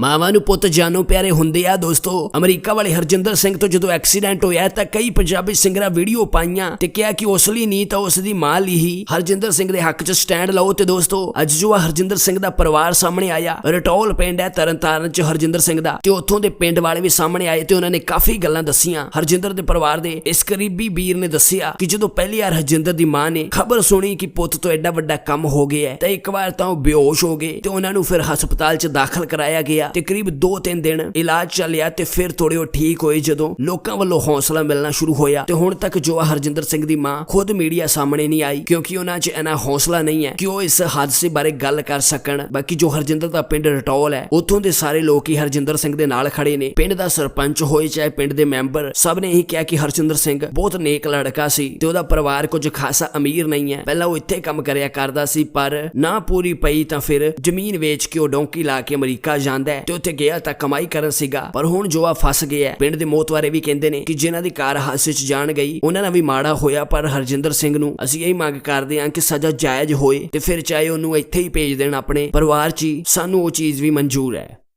ਮਾਵਾਂ ਨੂੰ ਪੁੱਤ ਜਾਨੋ ਪਿਆਰੇ ਹੁੰਦੇ ਆ ਦੋਸਤੋ। ਅਮਰੀਕਾ ਵਾਲੇ ਹਰਜਿੰਦਰ ਸਿੰਘ ਤੋਂ ਜਦੋਂ ਐਕਸੀਡੈਂਟ ਹੋਇਆ ਤਾਂ ਕਈ ਪੰਜਾਬੀ ਸਿੰਗਰਾਂ ਵੀਡੀਓ ਪਾਈਆਂ ਤੇ ਕਿਹਾ ਕਿ ਉਸ ਲਈ ਨਹੀਂ ਤਾਂ ਉਸ ਦੀ ਮਾਂ ਲਈ ਹੀ। ਹਰਜਿੰਦਰ ਸਿੰਘ ਦੇ ਹੱਕ 'ਚ ਸਟੈਂਡ ਲਓ ਤੇ ਦੋਸਤੋ, ਅੱਜ ਜੋ ਹਰਜਿੰਦਰ ਸਿੰਘ ਦਾ ਪਰਿਵਾਰ ਸਾਹਮਣੇ ਆਇਆ, ਰਟੌਲ ਪਿੰਡ ਹੈ ਤਰਨਤਾਰਨ 'ਚ ਹਰਜਿੰਦਰ ਸਿੰਘ ਦਾ। ਤੇ ਉੱਥੋਂ ਦੇ ਪਿੰਡ ਵਾਲੇ ਵੀ ਸਾਹਮਣੇ ਆਏ ਤੇ ਉਹਨਾਂ ਨੇ ਕਾਫੀ ਗੱਲਾਂ ਦੱਸੀਆਂ। ਹਰਜਿੰਦਰ ਦੇ ਪਰਿਵਾਰ ਦੇ ਇਸ ਕਰੀਬੀ ਵੀਰ ਨੇ ਦੱਸਿਆ ਕਿ ਜਦੋਂ ਪਹਿਲੀ ਵਾਰ ਹਰਜਿੰਦਰ ਦੀ ਮਾਂ ਨੇ ਖਬਰ ਸੁਣੀ ਕਿ ਪੁੱਤ ਤੋਂ ਐਡਾ ਵੱਡਾ ਕੰਮ ਹੋ ਗਿਆ ਹੈ, ਤਾਂ ਇੱਕ ਵਾਰ ਤਾਂ ਉਹ ਬੇਹੋਸ਼ ਹੋ ਗਏ ਤੇ ਉਹਨਾਂ ਨੂੰ ਫਿਰ ਹਸਪਤਾਲ 'ਚ ਦਾਖਲ ਕਰਾਇਆ ਗਿਆ। ਤੇ ਕਰੀਬ 2-3 ਦਿਨ ਇਲਾਜ ਚੱਲਿਆ ਤੇ ਫਿਰ ਥੋੜੇ ਉਹ ਠੀਕ ਹੋਏ ਜਦੋਂ ਲੋਕਾਂ ਵੱਲੋਂ ਹੌਸਲਾ ਮਿਲਣਾ ਸ਼ੁਰੂ ਹੋਇਆ। ਤੇ ਹੁਣ ਤੱਕ ਜੋ ਹਰਜਿੰਦਰ ਸਿੰਘ ਦੀ ਮਾਂ ਖੁਦ ਮੀਡੀਆ ਸਾਹਮਣੇ ਨਹੀਂ ਆਈ ਕਿਉਂਕਿ ਉਹਨਾਂ 'ਚ ਇਨਾ ਹੌਸਲਾ ਨਹੀਂ ਹੈ ਕਿ ਉਹ ਇਸ ਹਾਦਸੇ ਬਾਰੇ ਗੱਲ ਕਰ ਸਕਣ। ਬਾਕੀ ਜੋ ਹਰਜਿੰਦਰ ਦਾ ਪਿੰਡ ਰਟੌਲ ਹੈ, ਉੱਥੋਂ ਦੇ ਸਾਰੇ ਲੋਕ ਹੀ ਹਰਜਿੰਦਰ ਸਿੰਘ ਦੇ ਨਾਲ ਖੜੇ ਨੇ। ਪਿੰਡ ਦਾ ਸਰਪੰਚ ਹੋਏ ਚਾਹੇ ਪਿੰਡ ਦੇ ਮੈਂਬਰ, ਸਭ ਨੇ ਇਹੀ ਕਿਹਾ ਕਿ ਹਰਜਿੰਦਰ ਸਿੰਘ ਬਹੁਤ ਨੇਕ ਲੜਕਾ ਸੀ ਤੇ ਉਹਦਾ ਪਰਿਵਾਰ ਕੁਝ ਖਾਸਾ ਅਮੀਰ ਨਹੀਂ ਹੈ। ਪਹਿਲਾਂ ਉਹ ਇੱਥੇ ਕੰਮ ਕਰਿਆ ਕਰਦਾ ਸੀ, ਪਰ ਨਾ ਪੂਰੀ ਪਈ ਤਾਂ ਫਿਰ ਜ਼ਮੀਨ ਵੇਚ ਕੇ ਉਹ ਡੋਂਕੀ ਲਾ ਕੇ ਅਮਰੀਕਾ ਜਾਂਦਾ ਹੈ। ਤੇ ਉੱਥੇ ਗਿਆ ਤਾਂ ਕਮਾਈ ਕਰਨ ਸੀਗਾ। ਪਰ ਹੁਣ ਜੋ ਆ ਫਸ ਗਿਆ ਪਿੰਡ ਦੇ ਮੋਤਵਾਰੇ ਵੀ ਕਹਿੰਦੇ ਨੇ ਕਿ ਜਿਨ੍ਹਾਂ ਦੀ ਕਾਰ ਹਾਦਸੇ 'ਚ ਜਾਣ ਗਈ, ਉਹਨਾਂ ਨਾਲ ਵੀ ਮਾੜਾ ਹੋਇਆ। ਪਰ ਹਰਜਿੰਦਰ ਸਿੰਘ ਨੂੰ ਅਸੀਂ ਇਹ ਮੰਗ ਕਰਦੇ ਹਾਂ ਕਿ ਸਜ਼ਾ ਜਾਇਜ਼ ਹੋਏ ਤੇ ਫਿਰ ਚਾਹੇ ਉਹਨੂੰ ਇੱਥੇ ਹੀ ਭੇਜ ਦੇਣ ਆਪਣੇ ਪਰਿਵਾਰ 'ਚ ਹੀ। ਸਾਨੂੰ ਉਹ ਚੀਜ਼ ਵੀ ਮਨਜ਼ੂਰ ਹੈ।